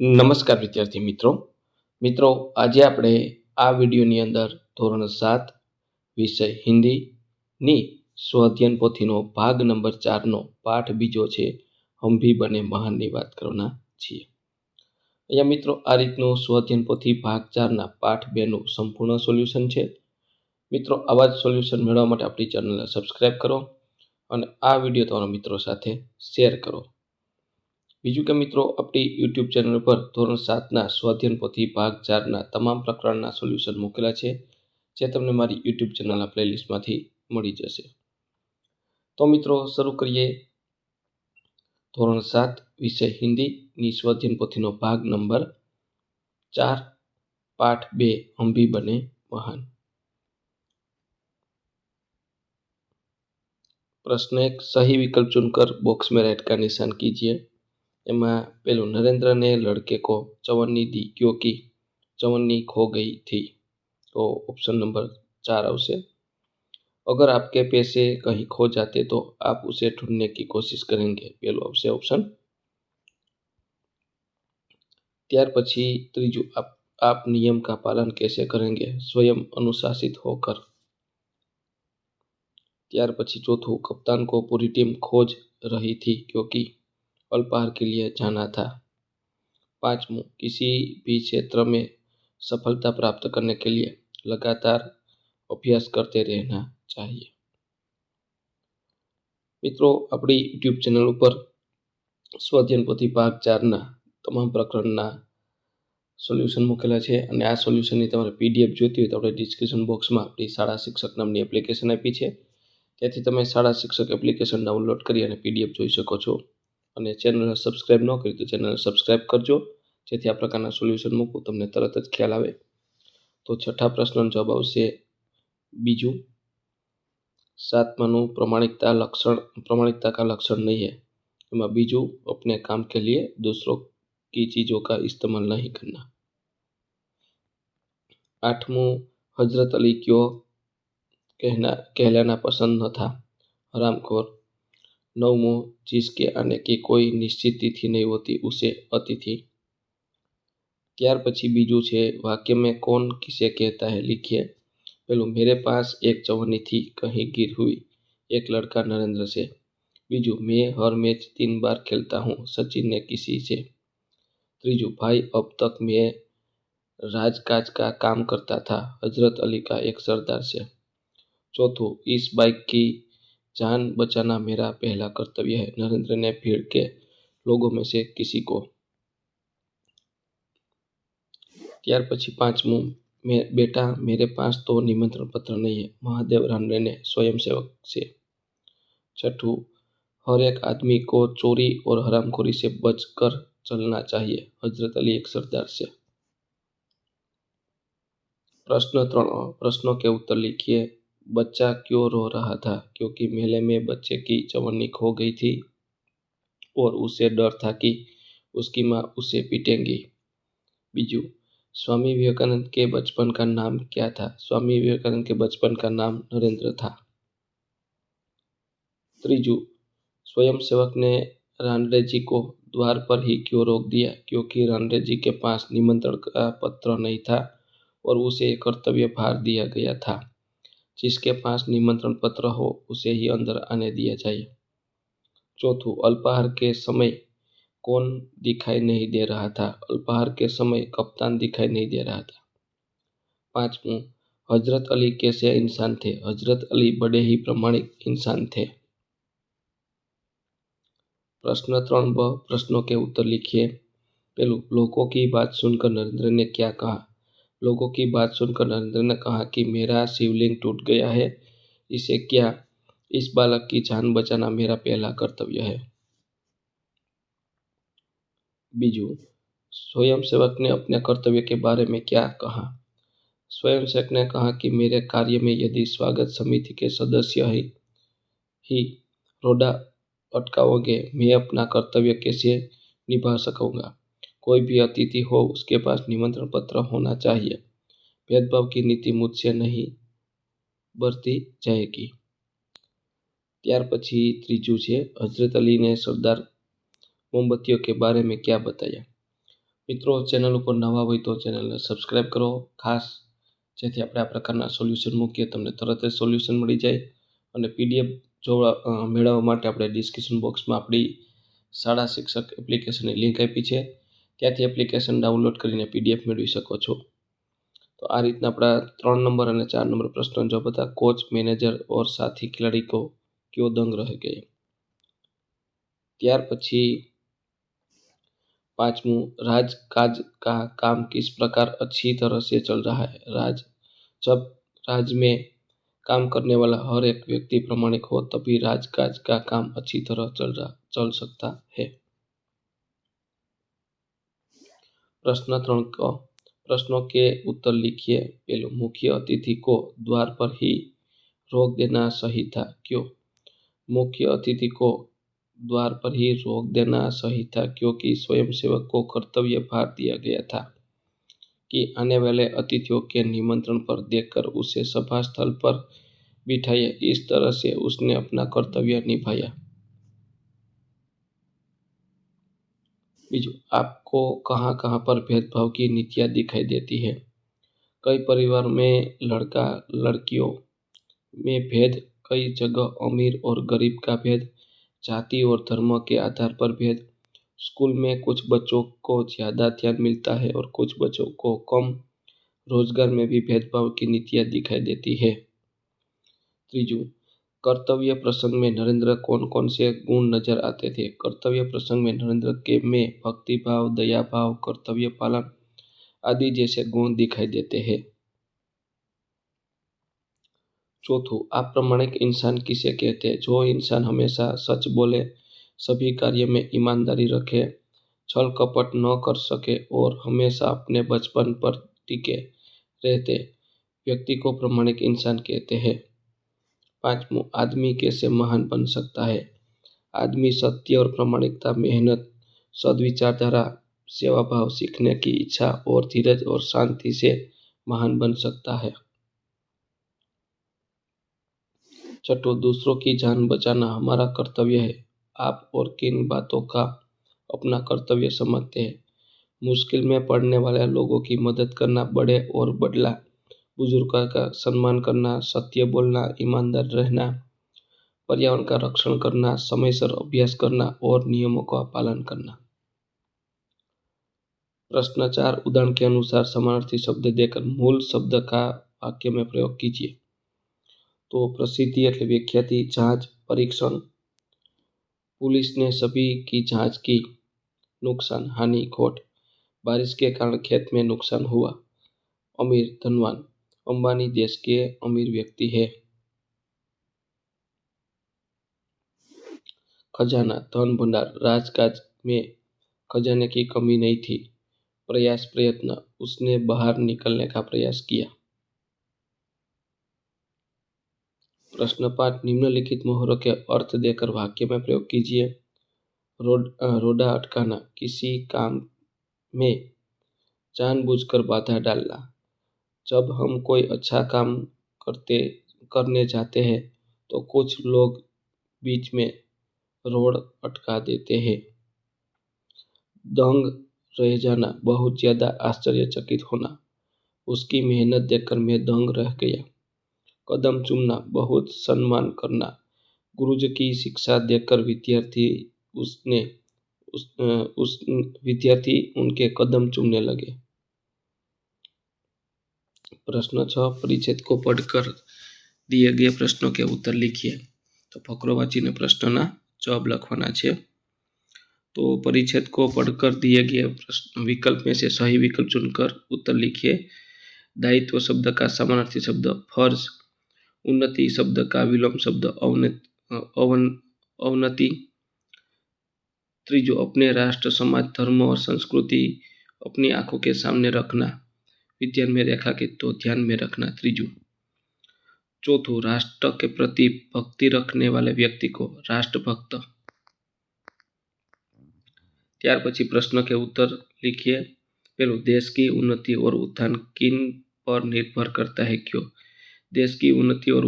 નમસ્કાર વિદ્યાર્થી મિત્રો. મિત્રો, આજે આપણે આ વિડીયોની અંદર ધોરણ સાત વિષય હિન્દીની સ્વાધ્યન પોથીનો ભાગ નંબર ચારનો પાઠ બીજો છે, હંભી બને મહાનની વાત કરવાના છીએ. અહીંયા મિત્રો, આ રીતનું સ્વાધ્યન પોથી ભાગ ચારના પાઠ બેનું સંપૂર્ણ સોલ્યુશન છે. મિત્રો, આવા જ સોલ્યુશન મેળવવા માટે આપણી ચેનલને સબસ્ક્રાઈબ કરો અને આ વીડિયો તમારા મિત્રો સાથે શેર કરો. બીજું કે મિત્રો આપણી યુટ્યુબ ચેનલ પર ધોરણ સાતના સ્વાધ્યન પોથી ભાગ ચારના તમામ પ્રકરણના સોલ્યુશન મૂકેલા છે જે તમને મારી યુટ્યુબ ચેનલના પ્લેલિસ્ટમાંથી મળી જશે તો મિત્રો શરૂ કરીએ ધોરણ સાત વિષય હિન્દીની સ્વાધ્યન પોથીનો ભાગ નંબર ચાર પાઠ બે અંભી બને મહાન प्रश्न एक सही विकल्प चुनकर बॉक्स में राइट का निशान कीजिए એમાં પેલું નરેન્દ્ર ने लड़के को चवन्नी दी क्योंकि चवन्नी खो गई थी तो ऑप्शन नंबर चार આવશે अगर आपके पैसे कहीं खो जाते तो आप उसे ढूंढने की कोशिश करेंगे પેલું આવશે ઓપ્શન ત્યાર પછી ત્રીજું आप आप नियम का पालन कैसे करेंगे स्वयं अनुशासित होकर ત્યાર પછી ચોથું कप्तान को पूरी टीम खोज रही थी क्योंकि अल्पाहार के लिए जाना था पांचवों किसी भी क्षेत्र में सफलता प्राप्त करने के लिए लगातार अभ्यास करते रहना चाहिए મિત્રો આપણી યુટ્યુબ ચેનલ ઉપર સ્વાધ્યન પોથી ભાગ ચારના તમામ પ્રકરણના સોલ્યુશન મૂકેલા છે અને આ સોલ્યુશનની તમારે પીડીએફ જોઈતી હોય તો આપણે ડિસ્ક્રિપ્શન બોક્સમાં આપણી શાળા શિક્ષક નામની એપ્લિકેશન આપી છે ત્યાંથી તમે શાળા શિક્ષક એપ્લિકેશન ડાઉનલોડ કરી અને પીડીએફ જોઈ શકો છો અને ચેનલને સબસ્ક્રાઈબ ન કરી તો ચેનલ સબસ્ક્રાઈબ કરજો, જેથી આ પ્રકારના સોલ્યુશન મૂકું, તમને તરત જ ખ્યાલ આવે. તો છઠ્ઠા પ્રશ્નનો જવાબ આવશે બીજું. સાતમાનું પ્રમાણિકતા લક્ષણ, પ્રમાણિકતા કા લક્ષણ નહીં है એમાં બીજું अपने કામ કે लिए દૂસરો કી ચીજો કા इस्तेमाल નહીં કરના. આઠમું હજરત અલી કયો કહેના, કહેલાના પસંદ ન થા. હરામખોર. नौमो जिसके आने की कोई निश्चित तिथि नहीं होती उसे अतिथि ત્યાર પછી બીજું છે વાક્ય में कौन किसे कहता है लिखिए પેલું मेरे पास एक चवन्नी थी कहीं गिर हुई एक लड़का नरेंद्र से बीजू मैं हर मैच तीन बार खेलता हूँ सचिन ने किसी से त्रीजू भाई अब तक मैं राजकाज का काम करता था हजरत अली का एक सरदार से चौथो इस बाइक की जान बचाना मेरा पहला कर्तव्य है नरेंद्र ने भीड़ के लोगों में से किसी को ત્યાર પછી પાંચમું मैं बेटा मेरे पास तो निमंत्रण पत्र नहीं है महादेव रानडे ने स्वयं सेवक से छठू हर एक आदमी को चोरी और हरामखोरी से बचकर चलना चाहिए हजरत अली एक सरदार से प्रश्न प्रश्नों के उत्तर लिखिए बच्चा क्यों रो रहा था? क्योंकि मेले में बच्चे की चवन्नी खो गई थी और उसे डर था कि उसकी माँ उसे पीटेंगी। बीजू, स्वामी विवेकानंद के बचपन का नाम क्या था? स्वामी विवेकानंद के बचपन का नाम नरेंद्र था। त्रिजू स्वयं सेवक ने रानडे जी को द्वार पर ही क्यों रोक दिया? क्योंकि रानडे जी के पास निमंत्रण का पत्र नहीं था और उसे कर्तव्य भार दिया गया था। जिसके पास निमंत्रण पत्र हो, उसे ही अंदर आने दिया जाए। चौथू, अल्पाहार के समय कौन दिखाई नहीं दे रहा था? अल्पाहार के समय कप्तान दिखाई नहीं दे रहा था। पांचवों हज़रत अली कैसे इंसान थे? हज़रत अली बड़े ही प्रमाणिक इंसान थे। प्रश्न त्रण ब प्रश्नों के उत्तर लिखिए। पहलू लोगों की बात सुनकर नरेंद्र ने क्या कहा? लोगों की बात सुनकर नरेंद्र ने कहा कि मेरा शिवलिंग टूट गया है। इसे क्या इस बालक की जान बचाना मेरा पहला कर्तव्य है? बीजू स्वयं सेवक ने अपने कर्तव्य के बारे में क्या कहा? स्वयं सेवक ने कहा कि मेरे कार्य में यदि स्वागत समिति के सदस्य ही ही रोडा अटकाओगे, मैं अपना कर्तव्य कैसे निभा सकूँगा? कोई भी अतिथि हो उसके पास निमंत्रण पत्र होना चाहिए भेदभाव की नीति मुझसे नहीं बरती जाएगी ત્યાર પછી ત્રીજું છે હજરત અલીને સરદાર मोमबत्तियों के बारे में क्या बताया મિત્રો ચેનલ ઉપર નવા હોય તો ચેનલને સબસ્ક્રાઈબ કરો ખાસ જેથી આપણે આ પ્રકારના સોલ્યુશન મૂકીએ તમને તરત જ સોલ્યુશન મળી જાય અને પીડીએફ જોવા મેળવવા માટે આપણે ડિસ્ક્રિપ્શન બોક્સમાં આપણી શાળા શિક્ષક એપ્લિકેશનની લિંક આપી છે ત્યાંથી એપ્લિકેશન ડાઉનલોડ કરીને પીડીએફ મેળવી શકો છો તો આ રીતના આપણા ત્રણ નંબર અને ચાર નંબર પ્રશ્નો જવાબ હતા કોચ મેનેજર ઓર સાથી ખિલાડી કો ક્યો દંગ રહે ગયે ત્યાર પછી पांचवों राज काज का काम किस प्रकार अच्छी तरह से चल रहा है राज जब राज में काम करने वाला हर एक व्यक्ति प्रमाणिक हो तभी राजकाज का काम अच्छी तरह चल रहा चल सकता है प्रश्न त्रण क प्रश्नों के उत्तर लिखिए। पहले मुख्य अतिथि को द्वार पर ही रोक देना सही था, क्यों? मुख्य अतिथि को द्वार पर ही रोक देना सही था, क्योंकि स्वयंसेवक को कर्तव्य भार दिया गया था कि आने वाले अतिथियों के निमंत्रण पर देखकर उसे सभा स्थल पर बिठाया इस तरह से उसने अपना कर्तव्य निभाया। बीजू आपको कहाँ कहाँ पर भेदभाव की नीतियाँ दिखाई देती है। कई परिवार में लड़का, लड़कियों में भेद, कई जगह अमीर और गरीब का भेद, जाति और धर्म के आधार पर भेद। स्कूल में कुछ बच्चों को ज़्यादा ध्यान मिलता है और कुछ बच्चों को कम रोज़गार में भी भेदभाव की नीतियाँ दिखाई देती है। त्रीजू कर्तव्य प्रसंग में नरेंद्र कौन कौन से गुण नज़र आते थे? कर्तव्य प्रसंग में नरेंद्र के में भक्ति भाव दया भाव कर्तव्य पालन आदि जैसे गुण दिखाई देते हैं। चौथों, अप्रामाणिक इंसान किसे कहते हैं? जो इंसान हमेशा सच बोले, सभी कार्य में ईमानदारी रखे, छल कपट न कर सके और हमेशा अपने बचपन पर टिके रहते व्यक्ति को प्रमाणिक इंसान कहते हैं। पांचवों आदमी कैसे महान बन सकता है? आदमी सत्य और प्रामाणिकता, मेहनत, सदविचारधारा सेवा भाव सीखने की इच्छा और धीरज और शांति से महान बन सकता है। छठो, दूसरों की जान बचाना हमारा कर्तव्य है। आप और किन बातों का अपना कर्तव्य समझते हैं? मुश्किल में पड़ने वाले लोगों की मदद करना बड़े और बदला बुजुर्ग का सम्मान करना सत्य बोलना ईमानदार रहना पर्यावरण का रक्षण करना समयसर अभ्यास करना और नियमों का पालन करना प्रश्न चार उदाहरण के अनुसार समानार्थी शब्द देकर मूल शब्द का वाक्य में प्रयोग कीजिए तो प्रसिद्धि એટલે વ્યાખ્યાતિ जांच परीक्षण पुलिस ने सभी की जांच की नुकसान हानि खोट बारिश के कारण खेत में नुकसान हुआ अमीर धनवान अंबानी देश के अमीर व्यक्ति है। खजाना, धन भंडार, राजकाज में खजाने की कमी नहीं थी। प्रयास प्रयत्न, उसने बाहर निकलने का प्रयास किया। प्रश्न पाठ निम्नलिखित मोहरों के अर्थ देकर वाक्य में प्रयोग कीजिए। रोड रोडा अटकाना, किसी काम में जानबूझकर बाधा डालना। जब हम कोई अच्छा काम करते करने जाते हैं तो कुछ लोग बीच में रोड अटका देते हैं। दंग रह जाना बहुत ज़्यादा आश्चर्यचकित होना। उसकी मेहनत देखकर मैं दंग रह गया। कदम चूमना बहुत सम्मान करना। गुरुजी की शिक्षा देखकर विद्यार्थी उसने उस, उस विद्यार्थी उनके कदम चूमने लगे। प्रश्न छ परिच्छेद को पढ़कर दिए गए प्रश्नों के उत्तर लिखिए तो फकरो वाँचीने प्रश्नों जवाब लखवाना है तो परिच्छेद को पढ़कर दिए गए प्रश्न विकल्प में से सही विकल्प चुनकर उत्तर लिखिए दायित्व शब्द का समानार्थी शब्द फ़र्ज़ उन्नति शब्द का विलोम शब्द अवन अवनति त्रिजो अपने राष्ट्र समाज धर्म और संस्कृति अपनी आँखों के सामने रखना विज्ञान में रेखा के तो ध्यान में रखना त्रिजु चौथो राष्ट्र के प्रति भक्ति रखने वाले व्यक्ति को राष्ट्रभक्त ત્યાર પછી પ્રશ્ન કે ઉત્તર लिखिए પેલું देश की उन्नति और उत्थान किन पर निर्भर करता है क्यों देश की उन्नति और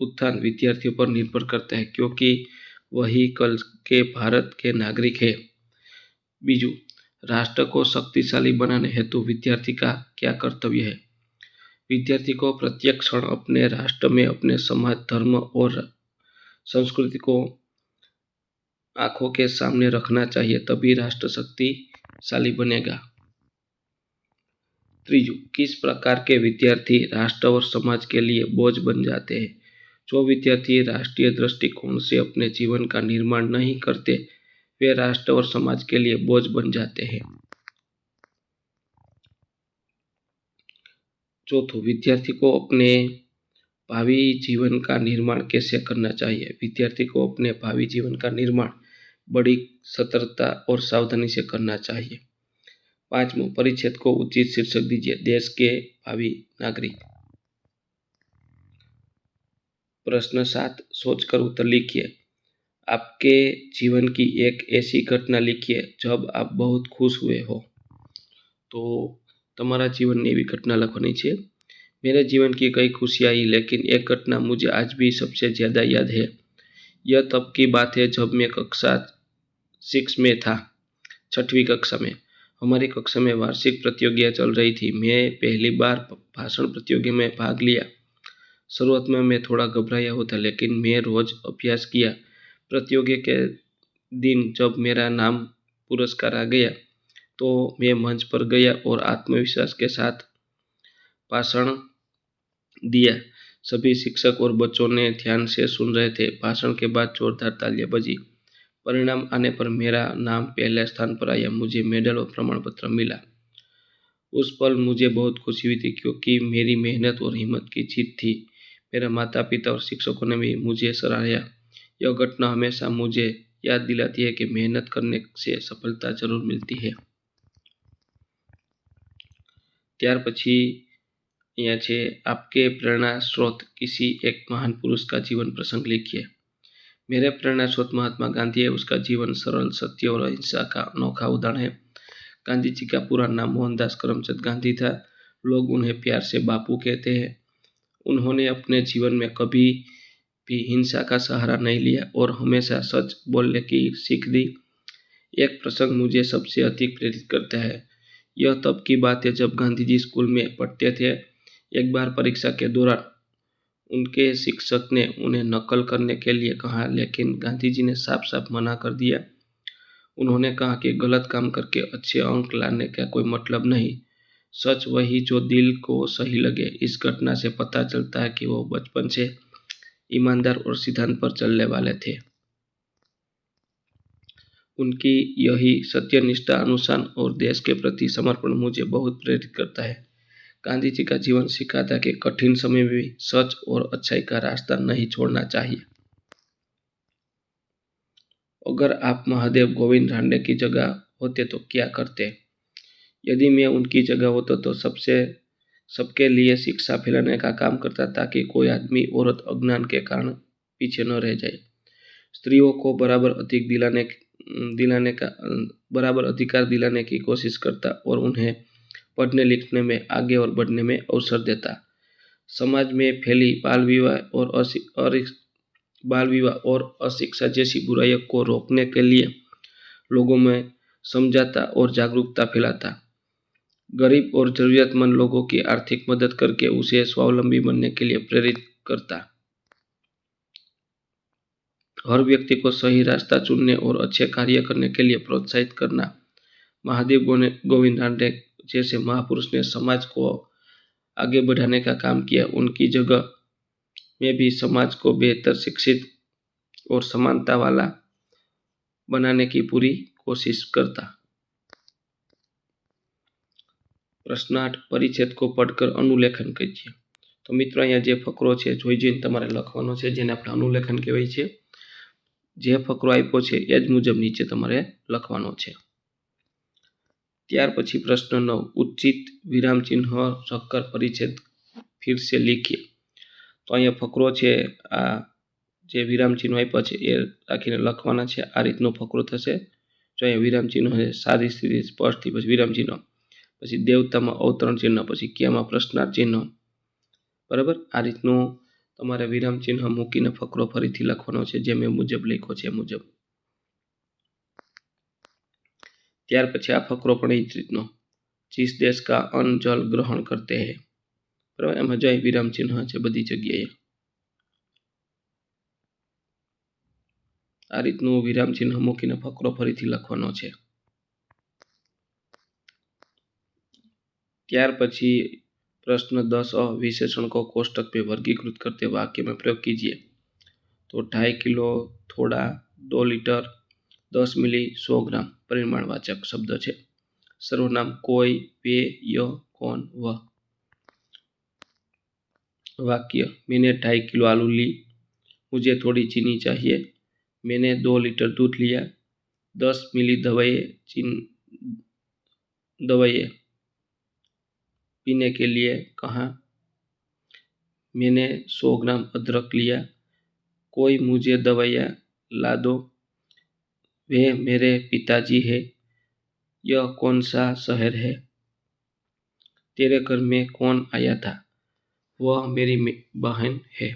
उत्थान विद्यार्थियों पर निर्भर करता है क्योंकि वही कल के भारत के नागरिक है बीजू राष्ट्र को शक्तिशाली बनाने हेतु विद्यार्थी का क्या कर्तव्य है? विद्यार्थी को प्रत्येक क्षण अपने राष्ट्र में अपने समाज, धर्म और संस्कृति को आँखों के सामने रखना चाहिए, तभी राष्ट्र शक्तिशाली बनेगा। त्रीजू, किस प्रकार के विद्यार्थी राष्ट्र और समाज के लिए बोझ बन जाते हैं? जो विद्यार्थी राष्ट्रीय दृष्टिकोण से अपने जीवन का निर्माण नहीं करते वे राष्ट्र और समाज के लिए बोझ बन जाते हैं। चौथो, विद्यार्थी को अपने भावी जीवन का निर्माण कैसे करना चाहिए? विद्यार्थी को अपने भावी जीवन का निर्माण बड़ी सतर्कता और सावधानी से करना चाहिए। पांचवो परिच्छेद को उचित शीर्षक दीजिए। देश के भावी नागरिक। प्रश्न सात, सोचकर उत्तर लिखिए। आपके जीवन की एक ऐसी घटना लिखिए जब आप बहुत खुश हुए हो तो તમારા જીવનની એવી ઘટના લખવાની છે मेरे जीवन की कई खुशियाँ आई लेकिन एक घटना मुझे आज भी सबसे ज़्यादा याद है यह तब की बात है जब मैं कक्षा सिक्स में था छठवीं कक्षा में हमारी कक्षा में वार्षिक प्रतियोगिता चल रही थी मैं पहली बार भाषण प्रतियोगिता में भाग लिया शुरुआत में मैं थोड़ा घबराया होता लेकिन मैं रोज़ अभ्यास किया प्रतियोगिता के दिन जब मेरा नाम पुरस्कार आ गया तो मैं मंच पर गया और आत्मविश्वास के साथ भाषण दिया। सभी शिक्षक और बच्चों ने ध्यान से सुन रहे थे। भाषण के बाद जोरदार तालियाँ बजी परिणाम आने पर मेरा नाम पहले स्थान पर आया। मुझे मेडल और प्रमाण पत्र मिला। उस पल मुझे बहुत खुशी हुई थी क्योंकि मेरी मेहनत और हिम्मत की जीत थी। मेरे माता पिता और शिक्षकों ने भी मुझे सराहा यह घटना हमेशा मुझे याद दिलाती है कि मेहनत करने से सफलता जरूर मिलती है ત્યાર પછી અહીંયા છે आपके प्रेरणा स्रोत किसी एक महान पुरुष का जीवन प्रसंग लिखिए मेरे प्रेरणा स्रोत महात्मा गांधी है उसका जीवन सरल सत्य और अहिंसा का अनोखा उदाहरण है गांधी जी का पूरा नाम मोहनदास करमचंद गांधी था लोग उन्हें प्यार से बापू कहते हैं उन्होंने अपने जीवन में कभी भी हिंसा का सहारा नहीं लिया और हमेशा सच बोलने की सीख दी। एक प्रसंग मुझे सबसे अधिक प्रेरित करता है। यह तब की बात है जब गांधी जी स्कूल में पढ़ते थे एक बार परीक्षा के दौरान। उनके शिक्षक ने उन्हें नकल करने के लिए कहा, लेकिन गांधी जी ने साफ़ साफ़ मना कर दिया। उन्होंने कहा कि गलत काम करके अच्छे अंक लाने का कोई मतलब नहीं। सच वही जो दिल को सही लगे, इस घटना से पता चलता है कि वो बचपन से ईमानदार और सिद्धांत पर चलने वाले थे। उनकी यही सत्यनिष्ठा अनुशान और देश के प्रति समर्पण मुझे बहुत प्रेरित करता है। गांधी जी का जीवन सिखाता कि कठिन समय में भी सच और अच्छाई का रास्ता नहीं छोड़ना चाहिए। अगर आप महादेव गोविंद रांडे की जगह होते तो क्या करते? यदि मैं उनकी जगह होता तो सबसे सबके लिए शिक्षा फैलाने का काम करता ताकि कोई आदमी औरत अज्ञान के कारण पीछे न रह जाए। स्त्रियों को बराबर अधिक दिलाने दिलाने का, बराबर अधिकार दिलाने की कोशिश करता और उन्हें पढ़ने लिखने में आगे और बढ़ने में अवसर देता। समाज में फैली बाल विवाह और बाल विवाह और अशिक्षा जैसी बुराइयों को रोकने के लिए लोगों में समझाता और जागरूकता फैलाता। गरीब और जरूरतमंद लोगों की आर्थिक मदद करके उसे स्वावलंबी बनने के लिए प्रेरित करता। हर व्यक्ति को सही रास्ता चुनने और अच्छे कार्य करने के लिए प्रोत्साहित करना। महादेव गोविंद रांडे जैसे महापुरुष ने समाज को आगे बढ़ाने का काम किया। उनकी जगह में भी समाज को बेहतर शिक्षित और समानता वाला बनाने की पूरी कोशिश करता। પ્રશ્ન આઠ પરિચ્છેદ કો પઢકર અનુલેખન કહીએ તો મિત્રો, અહીંયા જે ફકરો છે, જોઈ જોઈને તમારે લખવાનો છે, જેને આપણે અનુલેખન કહેવાય છે. જે ફકરો આપ્યો છે, એ જ મુજબ નીચે તમારે લખવાનો છે. ત્યાર પછી પ્રશ્ન નવ, ઉચિત વિરામ ચિહ્ન શક્કર પરિચ્છેદ ફિરસે લીખીએ તો અહીંયા ફકરો છે, આ જે વિરામ ચિહ્નો આપ્યા છે, એ રાખીને લખવાના છે. આ રીતનો ફકરો થશે. જો અહીંયા વિરામ ચિહ્નો સારી સ્થિતિ સ્પષ્ટથી પછી વિરામ પછી દેવતામાં અવતરણ ચિહ્ન, પછી ક્યામાં પ્રશ્નાર્થ ચિહ્ન. બરાબર? આ રીતનું તમારે વિરામ ચિહ્ન મૂકીને ફકરો ફરીથી લખવાનો છે, જે મેં મુજબ લખ્યો છે મુજબ. ત્યાર પછી આ ફકરો પણ એ જ રીતનો. જીસ દેશ કા અન્ન જલ ગ્રહણ કરતે હે. બરાબર? એમાં જય વિરામ ચિહ્ન છે બધી જગ્યાએ. આ રીતનું વિરામ ચિહ્ન મૂકીને ફકરો ફરીથી લખવાનો છે. ત્યાર પછી प्रश्न दस अ विशेषण को कोष्टक में वर्गीकृत करते वाक्य में प्रयोग कीजिए तो ढाई किलो थोड़ा दो लीटर दस मिली सौ ग्राम परिमाणवाचक शब्द है सर्वनाम कोई वे य कौन वह वाक्य मैंने ढाई किलो आलू ली मुझे थोड़ी चीनी चाहिए मैंने दो लीटर दूध लिया दस मिली दवाई चीन दवाई पीने के लिए कहा मैंने सौ ग्राम अदरक लिया कोई मुझे दवाइयाँ ला दो वे मेरे पिताजी है यह कौन सा शहर है तेरे घर में कौन आया था वह मेरी बहन है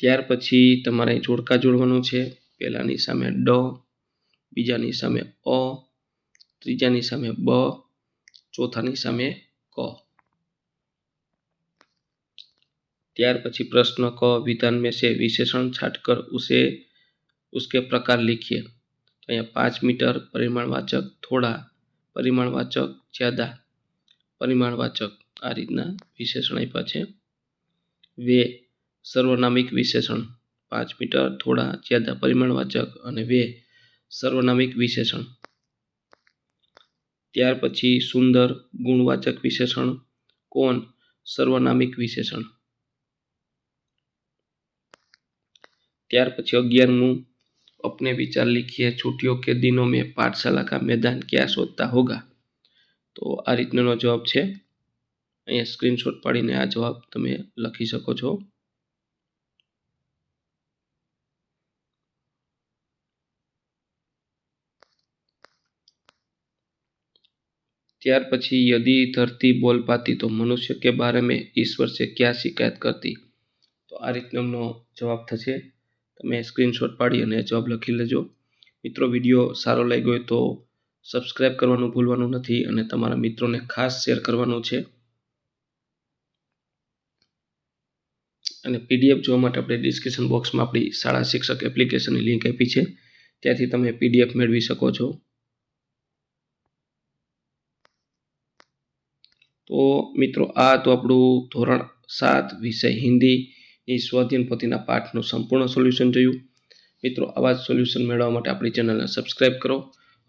ત્યાર પછી તમારે જોડકા જોડવાનું છે પહેલાની સામે ડ બીજાની સામે અ ત્રીજાની સામે બ ચોથાની સામે ક. ત્યાર પછી પ્રશ્ન ક. વિધાન મેં છે, વિશેષણ છાંટકર ઉસે, ઉસકે પ્રકાર લીખીએ. અહીંયા પાંચ મીટર પરિમાણવાચક થોડા, પરિમાણવાચક જ્યાદા, પરિમાણવાચક. આ રીતના વિશેષણ આપ્યા છે. વે, સર્વનામિક વિશેષણ. પાંચ મીટર, થોડા, જ્યાદા, પરિમાણવાચક અને વે, સર્વનામિક વિશેષણ. ત્યાર પછી સુંદર ગુણવાચક વિશેષણ કોણ સર્વનામિક વિશેષણ ત્યાર પછી અગિયારમું अपने विचार लिखिए छुट्टियों के दिनों में पाठशाला का मैदान क्या सोचता होगा તો આ રીતનો જવાબ છે અહીંયા સ્ક્રીનશોટ પાડીને આ જવાબ તમે લખી શકો છો ત્યાર પછી યદિ ધરતી બોલ પાતી તો મનુષ્ય કે બારે મેં ઈશ્વર છે ક્યાં શિકાયત કરતી? તો આ રીતનો જવાબ થશે. તમે સ્ક્રીનશોટ પાડી અને જવાબ લખી લેજો. મિત્રો, વીડિયો સારો લાગ્યો હોય તો સબસ્ક્રાઈબ કરવાનું ભૂલવાનું નથી અને તમારા મિત્રોને ખાસ શેર કરવાનું છે. અને પીડીએફ જોવા માટે આપણે ડિસ્ક્રિપ્શન બોક્સમાં આપણી શાળા શિક્ષક એપ્લિકેશનની લિંક આપી છે. ત્યાંથી તમે પીડીએફ મેળવી શકો છો. તો મિત્રો, આ તો આપણું ધોરણ સાત વિષય હિન્દીની સ્વાધીન પોથીના પાઠનું સંપૂર્ણ સોલ્યુશન જોયું. મિત્રો, આવા જ સોલ્યુશન મેળવવા માટે આપણી ચેનલને સબસ્ક્રાઈબ કરો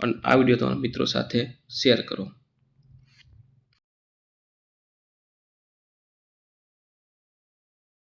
અને આ વીડિયો તમારા મિત્રો સાથે શેર કરો.